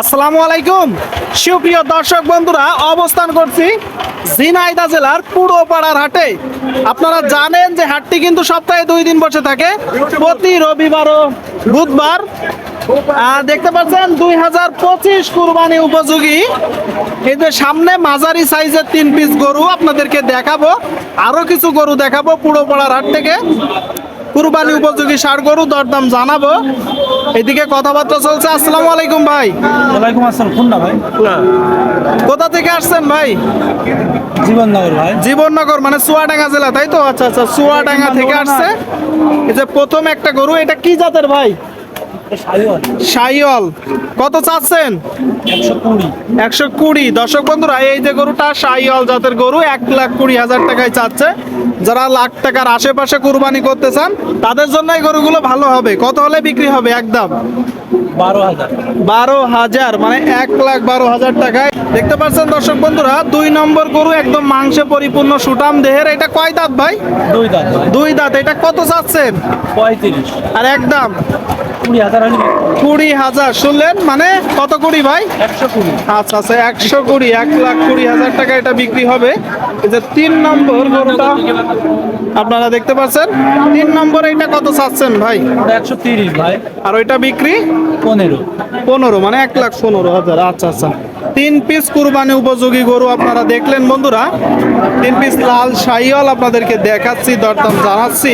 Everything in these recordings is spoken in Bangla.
আসসালামু আলাইকুম। সুপ্রিয় দর্শক বন্ধুরা, অবস্থান করছি ঝিনাইদা জেলার পুরোপাড়ার হাটে। আপনারা জানেন যে হাটটি কিন্তু সপ্তাহে দুই দিন বসে থাকে। প্রতি রবিবার ও বুধবার। দেখতে পাচ্ছেন, দুই হাজার পঁচিশ কুরবানি উপযোগী। যে সামনে মাঝারি সাইজের তিন পিস গরু আপনাদেরকে দেখাবো। আরও কিছু গরু দেখাবো পুরোপাড়ার হাট থেকে। কুরবানি উপযোগী সার গরু দরদাম জানাব। এদিকে কথাবার্তা চলছে। আসসালামু আলাইকুম ভাই। ওয়ালাইকুম আসসালাম। কোন না ভাই? কোথা থেকে আসছেন ভাই? জীবননগর ভাই। জীবননগর মানে চুয়াডাঙ্গা জেলা তাই তো? আচ্ছা আচ্ছা চুয়াডাঙ্গা থেকে আসছে। এই যে প্রথম একটা গরু এটা কি জাতের ভাই? সাইওয়াল কত চাচ্ছেন? একশো কুড়ি। দর্শক বন্ধুরা এই যে গরুটা সাইওয়াল জাতের গরু এক লাখ কুড়ি হাজার টাকায় চাচ্ছে। যারা লাখ টাকার আশেপাশে কুরবানি করতে চান তাদের জন্য এই গরুগুলো ভালো হবে। কত হলে বিক্রি হবে একদম? বারো হাজার। মানে এক লাখ বারো হাজার টাকায়। দেখতে পাচ্ছেন দর্শক বন্ধুরা দুই নম্বর গরু একদম মাংসে পরিপূর্ণ সুটাম দেহের। এটা কয় দাঁত ভাই? দুই দাঁত দুই দাঁত এটা কত চাচ্ছেন? পঁয়ত্রিশ। আর একদম। কুড়ি হাজার শুনলেন? মানে কত কুড়ি ভাই? একশো কুড়ি। আচ্ছা আচ্ছা একশো কুড়ি এক লাখ কুড়ি হাজার টাকা এটা বিক্রি হবে। এই যে তিন নম্বর গরুটা আপনারা দেখতে পাচ্ছেন? তিন নম্বর এটা কত চাচ্ছেন ভাই? একশো তিরিশ ভাই। আর ওইটা বিক্রি? পনেরো। পনেরো মানে এক লাখ পনেরো হাজার। আচ্ছা আচ্ছা। তিন পিস কুরবানি উপযোগী গরু আপনারা দেখলেন বন্ধুরা। তিন পিস লাল শাহিওয়াল আপনাদেরকে দেখাচ্ছি দরদাম জানাচ্ছি।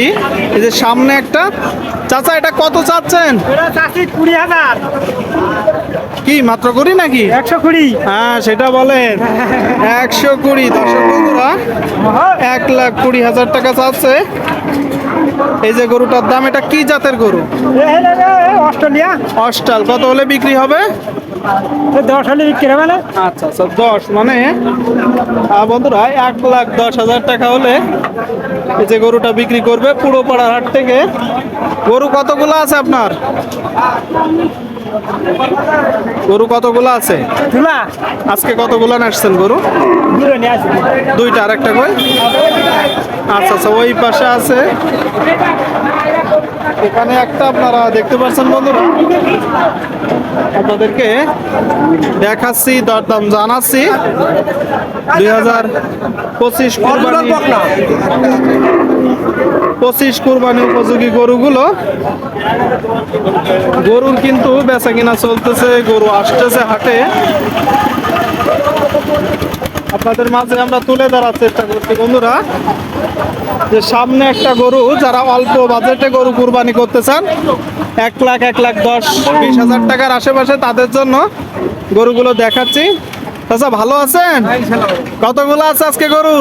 এই যে সামনে একটা। চাচা এটা কত চাচ্ছেন? কুড়ি হাজার। কি মাত্র করি নাকি? একশো কুড়ি। হ্যাঁ সেটা বলেন। একশো কুড়ি। দর্শক বন্ধুরা এক লাখ কুড়ি হাজার টাকা চাচ্ছে। এই যে গরুটার দাম এটা কি জাতের গরু? অস্ট্রেলিয়া। অস্টাল কত হলে বিক্রি হবে? দশ হলে বিক্রি হবে না? আচ্ছা আচ্ছা দশ মানে? বন্ধুরা এক লাখ দশ হাজার টাকা হলে এই যে গরুটা বিক্রি করবে পুরো পাড়ার হাট থেকে। গরু কতগুলো আছে আপনার? গরু কতগুলো আছে? আজকে কতগুলো আসছেন গরু? দুইটা আর একটা কই আচ্ছা আচ্ছা ওই পাশে আছে। এখানে একটা আপনারা দেখতে পাচ্ছেন বন্ধুরা। আপনাদেরকে দেখাচ্ছি দরদাম জানাচ্ছি। দুই হাজার পঁচিশ পঁচিশ কুরবানি উপযোগী গরুগুলো। গরুর কিন্তু বেচা কিনা চলতেছে, গরু আসতেছে হাটে। আপনাদের মাঝে আমরা তুলে ধরার চেষ্টা করছি, বন্ধুরা। যে সামনে একটা গরু, যারা অল্প বাজেটে গরু কুরবানি করতে চান, এক লাখ এক লাখ দশ, বিশ হাজার টাকার আশেপাশে তাদের জন্য গরুগুলো দেখাচ্ছি। আচ্ছা ভালো আছেন? কতগুলো আছে আজকে গরু?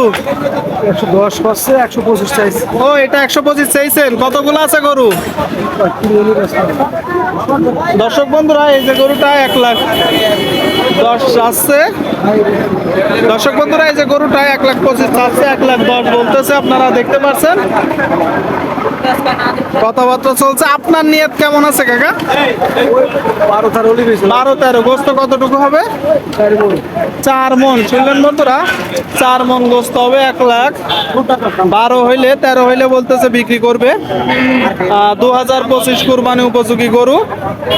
একশো দশ পাচ্ছে একশো পঁচিশ চাইছে। ও এটা একশো পঁচিশ চাইছেন। কতগুলো আছে গরু? দর্শক বন্ধুরা এই যে গরুটা এক লাখ দশ আসছে দর্শক বন্ধুরা এই যে গরুটা এক লাখ পঁচিশ চাচ্ছে এক লাখ দশ বলতেছে আপনারা দেখতে পাচ্ছেন কথাবার্তা চলছে। আপনার নিয়ত কেমন আছে কাকা? বারো, তার। বারো তেরো গোস্ত কতটুকু হবে? চার মন। শুনলেন বন্ধুরা? চার মন গোস্ত হবে এক লাখ। বারো হইলে, তেরো হইলে বলতেছে বিক্রি করবে। দু হাজার পঁচিশ কুরবানি উপযোগী গরু।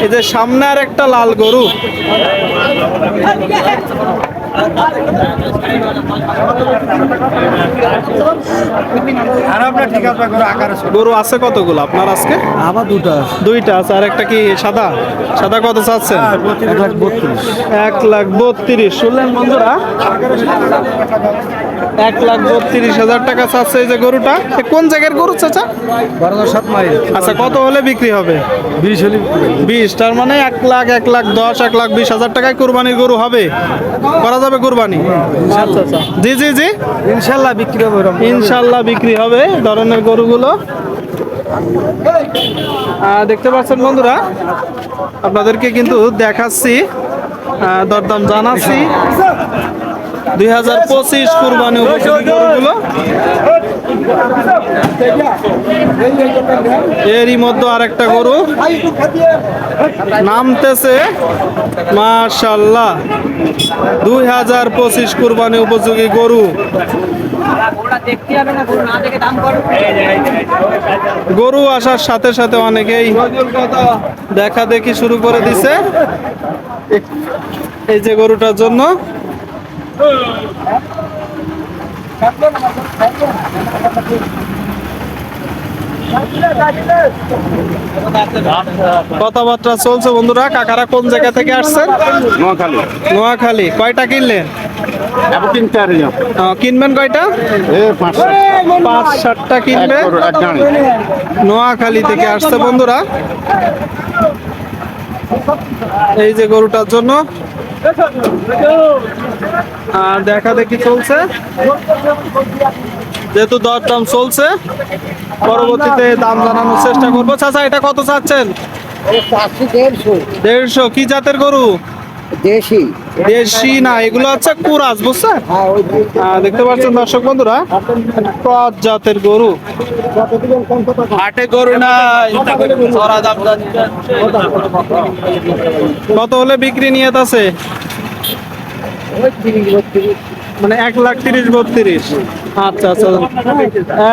এই যে সামনে আর একটা লাল গরু। আর আপনার ঠিক আছে করে আকার আছে গরু আছে কতগুলো আপনার আজকে? আবার দুটা দুইটা আছে আর একটা কি সাদা? সাদা কত চাচ্ছেন? এক এক লাখ বত্রিশ। শুনলেন বন্ধুরা? এক লাখ বত্রিশ হাজার টাকা চাচ্ছে এই যে গরুটা। কোন জায়গার গরু চাচা? বারো হাজার সাত মাইল। আচ্ছা কত হলে বিক্রি হবে? বিশ হলে বিশ তার মানে এক লাখ এক লাখ দশ এক লাখ বিশ হাজার টাকায় কুরবানির গরু হবে। করা যাবে কুরবানি? আচ্ছা আচ্ছা। জি জি জি। ইনশাল্লাহ বিক্রি হবে ইনশাল্লাহ বিক্রি হবে ধরনের গরুগুলো। দেখতে পাচ্ছেন বন্ধুরা আপনাদেরকে কিন্তু দেখাচ্ছি দরদাম জানাচ্ছি। দুই হাজার পঁচিশ কুরবানি উপযোগী গরুগুলো। এরই মধ্যে আরেকটা গরু। নামতেছে মাশাল্লাহ দুই হাজার পঁচিশ কুরবানি উপযোগী গরু। গরু আসার সাথে সাথে অনেকেই দেখা দেখি শুরু করে দিছে। এই যে গরুটার জন্য কথাবার্তা চলছে বন্ধুরা কাকারা কোন জায়গা থেকে আসছেন? নোয়াখালী। নোয়াখালী। কয়টা কিনলেন কিনবেন কয়টা? এ পাঁচ ষাটটা কিনবে। নোয়াখালী থেকে আসছে বন্ধুরা। এই যে গরুটার জন্য। আর দেখা দেখি চলছে। যেহেতু দরদাম চলছে, পরবর্তীতে দাম জানানোর চেষ্টা করব। চাচা, এটা কত চাচ্ছেন? দেড়শো। কি জাতের গরু? দেশি দেশি না, এগুলো হচ্ছে কুরাজ, বুঝছেন? দেখতে পাচ্ছেন দর্শক বন্ধুরা ক্রস জাতের গরু। হাটে গরু নাই। কত হলে বিক্রি নিয়ে আছে? মানে এক লাখ তিরিশ বত্রিশ। আচ্ছা আচ্ছা।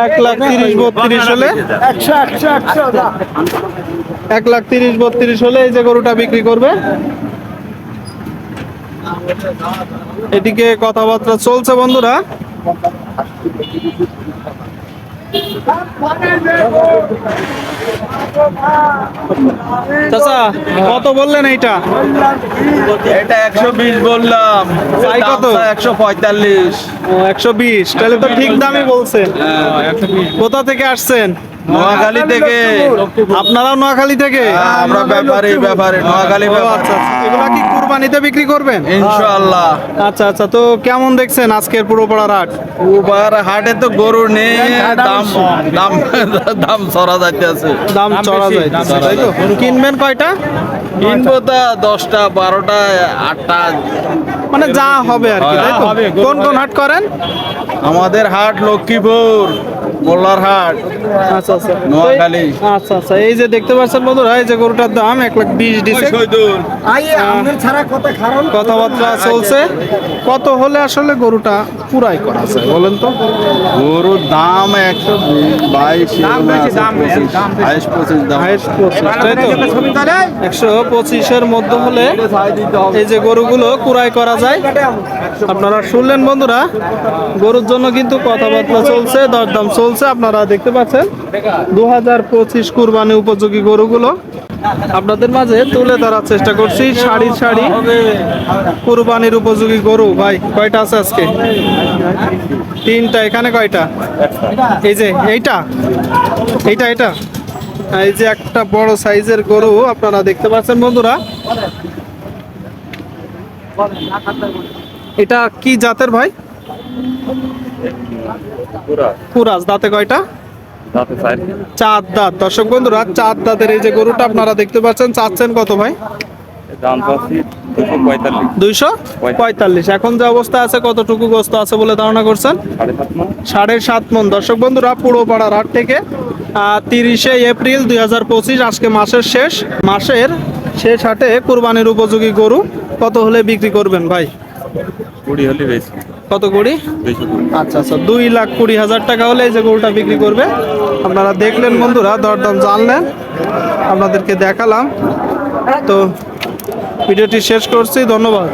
এক লাখ তিরিশ বত্রিশ হলে? একশো একশো একশো এক লাখ তিরিশ বত্রিশ হলে এই যে গরুটা বিক্রি করবে? এদিকে কথাবার্তা চলছে বন্ধুরা। চাচা কত বললেন এইটা? এটা একশো বিশ বললাম। কত? একশো পঁয়তাল্লিশ। একশো বিশ। তাহলে তো ঠিক দামই বলছেন কোথা থেকে আসছেন? নোয়াখালী থেকে। আপনারাও নোয়াখালী থেকে? আমরা ব্যাপারী ব্যাপারী নোয়াখালী ব্যাপারী। আচ্ছা আচ্ছা। এগুলা কি কুরবানিতে বিক্রি করবেন? ইনশাআল্লাহ। আচ্ছা আচ্ছা তো কেমন দেখছেন আজকের পুরো পাড়ার হাট? উবার হাটে তো গরু নেই দাম দাম দাম সরা যাইতেছে দাম চড়া যায় তাই তো? কিনবেন কয়টা? কিনবো তা দশটা বারোটা আটটা। মানে যা হবে আর কি তাই তো? হবে, কোন কোন হাট করেন? আমাদের হাট লক্ষ্মীপুর। আচ্ছা আচ্ছা। নোয়াখালী। আচ্ছা আচ্ছা। এই যে দেখতে পাচ্ছেন বন্ধুরা এই যে গরুটার দাম এক লাখ বিশ দিছে। কথাবার্তা চলছে। কত হলে আসলে গরুটা পুরাই করা যায় বলেন তো? গরুর দাম একশো বাইশ বাইশ পঁচিশ একশো পঁচিশের মধ্যে হলে এই যে গরুগুলো কুড়াই করা যায়। আপনারা শুনলেন বন্ধুরা গরুর জন্য কিন্তু কথাবার্তা চলছে দরদাম চলছে। আপনারা দেখতে পাচ্ছেন দু হাজার পঁচিশ কুরবানি উপযোগী গরুগুলো। আপনাদের মাঝে তুলে ধরার চেষ্টা করছি শাড়ি শাড়ি কুরবানির উপযোগী গরু। ভাই, কয়টা আছে আজকে? তিনটা, এখানে কয়টা? এই যে, এইটা? এইটা, এটা? এই যে একটা বড় সাইজের গরু, আপনারা দেখতে পাচ্ছেন বন্ধুরা। এটা কি জাতের ভাই? পুরাজ দাঁতে কয়টা? চার। দাঁত। দর্শক বন্ধুরা চার দাঁতের এই যে গরুটা আপনারা দেখতে পাচ্ছেন চাচ্ছেন কত ভাই? দুইশো পঁয়তাল্লিশ। এখন যে অবস্থা আছে কতটুকু গোস্ত আছে বলে ধারণা করছেন? সাড়ে সাত মন। দর্শক বন্ধুরা পুরো পাড়ার হাট থেকে তিরিশে এপ্রিল দুই হাজার পঁচিশ আজকে মাসের শেষ। মাসের শেষ হাটে কুরবানির উপযোগী গরু কত হলে বিক্রি করবেন ভাই? কুড়ি হলে বেশি কত কুড়ি আচ্ছা আচ্ছা দুই লাখ কুড়ি হাজার টাকা হলে এই যে গরুটা বিক্রি করবে। আপনারা দেখলেন বন্ধুরা, দরদাম জানলেন, আপনাদেরকে দেখালাম। তো ভিডিওটি শেষ করছি, ধন্যবাদ।